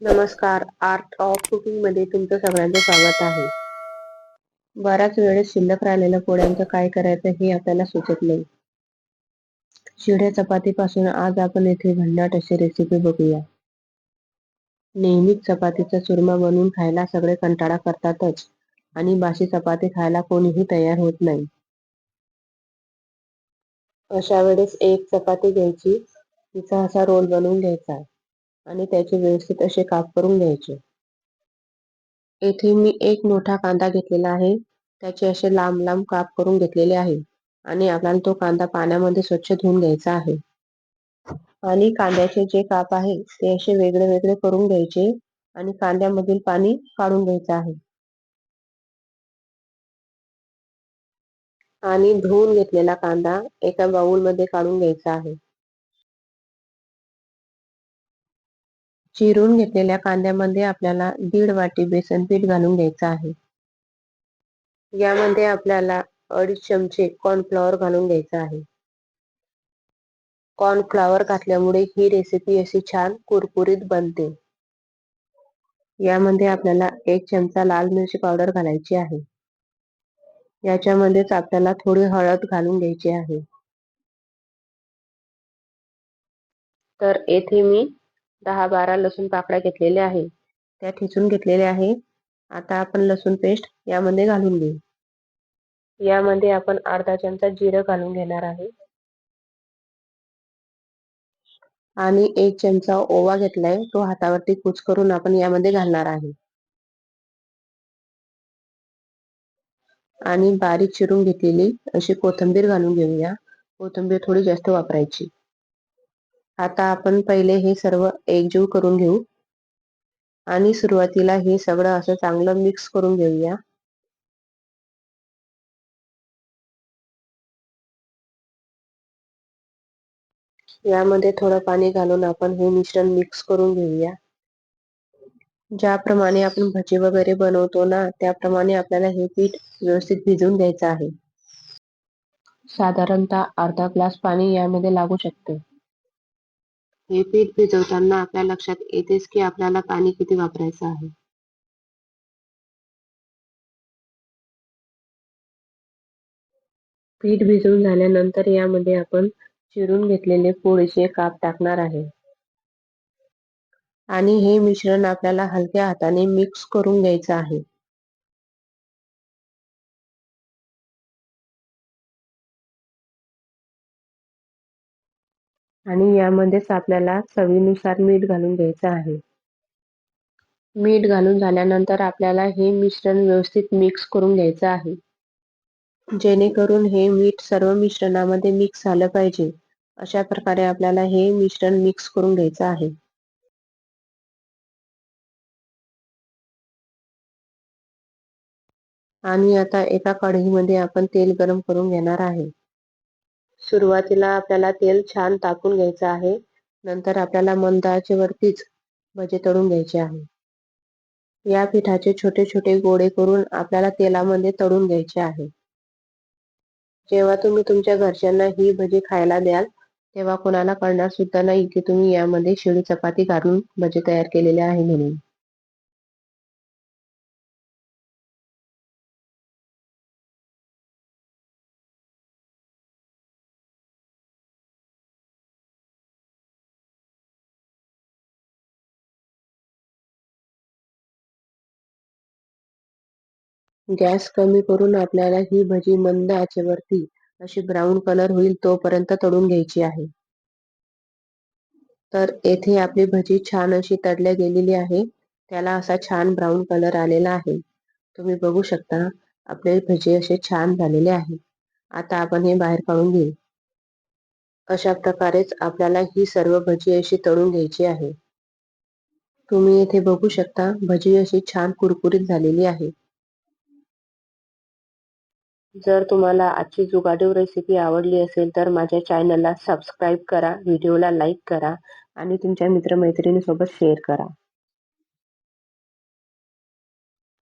नमस्कार. Art of कुकिंगमध्ये तुमचं सगळ्यांचं स्वागत आहे. बऱ्याच वेळेस शिल्लक राहिलेल्या पोळ्यांचं काय करायचं हे आपल्याला सुचत नाही. शिड्या चपातीपासून आज आपण येथे भन्नाट अशी रेसिपी बघूया. नेहमीच चपातीचा चुरमा बनवून खायला सगळे कंटाळा करतातच आणि बाशी चपाती खायला कोणीही तयार होत नाही. अशा वेळेस एक चपाती घ्यायची. तिचा असा रोल बनवून घ्यायचा. आणि त्याचे व्यवस्थित असे काप करून घ्यायचे. येथे मी एक मोठा कांदा घेतलेला आहे. त्याचे असे लांब लांब काप करून घेतलेले आहे आणि आपल्याला तो कांदा पाण्यामध्ये स्वच्छ धुवून घ्यायचा आहे. आणि कांद्याचे जे काप आहे ते असे वेगळे वेगळे करून घ्यायचे आणि कांद्यामधील पाणी काढून घ्यायचं आहे. आणि धुवून घेतलेला कांदा एका बाऊल मध्ये काढून घ्यायचा आहे. चिरून घेतलेल्या कांद्यामध्ये आपल्याला दीड वाटी बेसन पीठ घालून घ्यायचं आहे. यामध्ये आपल्याला अडीच चमचे कॉर्नफ्लॉवर घालून घ्यायचं आहे. कॉर्नफ्लॉवर घातल्यामुळे ही रेसिपी अशी छान कुरकुरीत बनते. यामध्ये आपल्याला एक चमचा लाल मिरची पावडर घालायची आहे. याच्यामध्येच आपल्याला थोडी हळद घालून घ्यायची आहे. तर येथे मी दहा बारा लसूण पाकळ्या घेतलेल्या आहे त्या ठेचून घेतलेल्या आहे आता आपण लसूण पेस्ट यामध्ये घालून घेऊ. यामध्ये आपण अर्धा चमचा जिरं घालून घेणार आहे. आणि एक चमचा ओवा घेतलाय. तो हातावरती कुच करून आपण यामध्ये घालणार आहे. आणि बारीक चिरून घेतलेली अशी कोथिंबीर घालून घेऊया. कोथिंबीर थोडी जास्त वापरायची. आता आपण पहिले हे सर्व एकजीव करून घेऊ. आणि सुरुवातीला हे सगळं असं चांगलं मिक्स करून घेऊया. यामध्ये थोडं पाणी घालून आपण हे मिश्रण मिक्स करून घेऊया. ज्याप्रमाणे आपण भजी वगैरे बनवतो ना त्याप्रमाणे आपल्याला हे पीठ व्यवस्थित भिजवून द्यायचं आहे. साधारणतः अर्धा ग्लास पाणी यामध्ये लागू शकते. हे पीठ भिजवताना आपल्या लक्षात येतेच की आपल्याला पाणी किती वापरायचं आहे. पीठ भिजवून झाल्यानंतर यामध्ये आपण चिरून घेतलेले पोळीचे काप टाकणार आहे. आणि हे मिश्रण आपल्याला हलक्या हाताने मिक्स करून घ्यायचं आहे. आणि यामध्येच आपल्याला चवीनुसार मीठ घालून घ्यायचं आहे. मीठ घालून झाल्यानंतर आपल्याला हे मिश्रण व्यवस्थित मिक्स करून घ्यायचं आहे. जेणेकरून हे मीठ सर्व मिश्रणामध्ये मिक्स झालं पाहिजे. अशा प्रकारे आपल्याला हे मिश्रण मिक्स करून घ्यायचं आहे. आणि आता एका कढईमध्ये आपण तेल गरम करून घेणार आहे. सुरुवातीला आपल्याला तेल छान तापून घ्यायचं आहे. नंतर आपल्याला मंद वरतीच भजे तळून घ्यायचे आहे. या पिठाचे छोटे छोटे गोळे करून आपल्याला तेलामध्ये तळून घ्यायचे आहे. जेव्हा तुम्ही तुमच्या घरच्यांना ही भजी खायला द्याल तेव्हा कोणाला कळणार सुद्धा नाही की तुम्ही यामध्ये शिळी चपाती घालून भजे तयार केलेले आहे म्हणून. गॅस कमी करून आपल्याला ही भजी मंद आचेवरती अशी ब्राऊन कलर होईल तोपर्यंत तळून घ्यायची आहे. तर येथे आपली भजी छान अशी तडल्या गेलेली आहे. त्याला असा छान ब्राऊन कलर आलेला आहे. तुम्ही बघू शकता आपले भजी असे छान झालेले आहे. आता आपण हे बाहेर काढून घेऊ. अशा प्रकारेच आपल्याला ही सर्व भजी अशी तळून घ्यायची आहे. तुम्ही येथे बघू शकता भजी अशी छान कुरकुरीत झालेली आहे. जर तुम्हाला आजची जुगाडीव रेसिपी आवडली असेल तर माझ्या चॅनलला सबस्क्राईब करा व्हिडिओला लाईक करा आणि तुमच्या मित्रमैत्रिणीसोबत शेअर करा.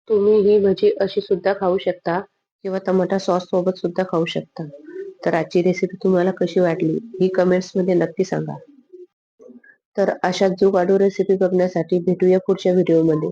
तुम्ही ही भजी अशी सुद्धा खाऊ शकता किंवा टमाटा सॉस सोबत सुद्धा खाऊ शकता. तर आजची रेसिपी तुम्हाला कशी वाटली ही कमेंट्समध्ये नक्की सांगा. तर अशा जुगाडू रेसिपी बघण्यासाठी भेटूया पुढच्या व्हिडिओमध्ये